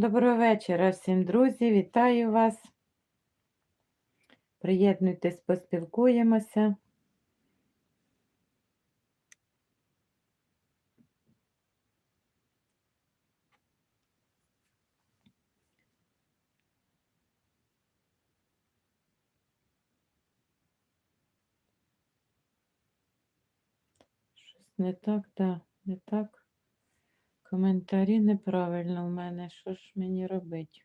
Доброго вечора всім, друзі, вітаю вас. Приєднуйтесь, поспілкуємося. Щось не так, да, не так. Коментарі неправильно в мене. Що ж мені робити?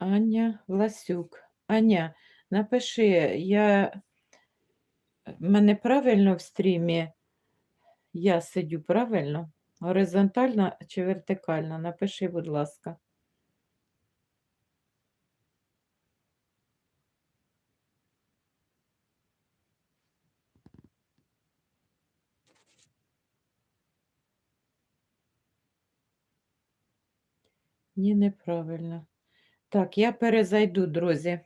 Аня Власюк. Аня, напиши, я мене правильно в стрімі? Я сидю правильно? Горизонтально чи вертикально? Напиши, будь ласка. Ні, неправильно. Так, я перезайду, друзі.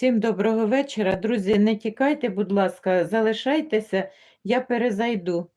Всім доброго вечора. Друзі, не тікайте, будь ласка, залишайтеся, я перезайду.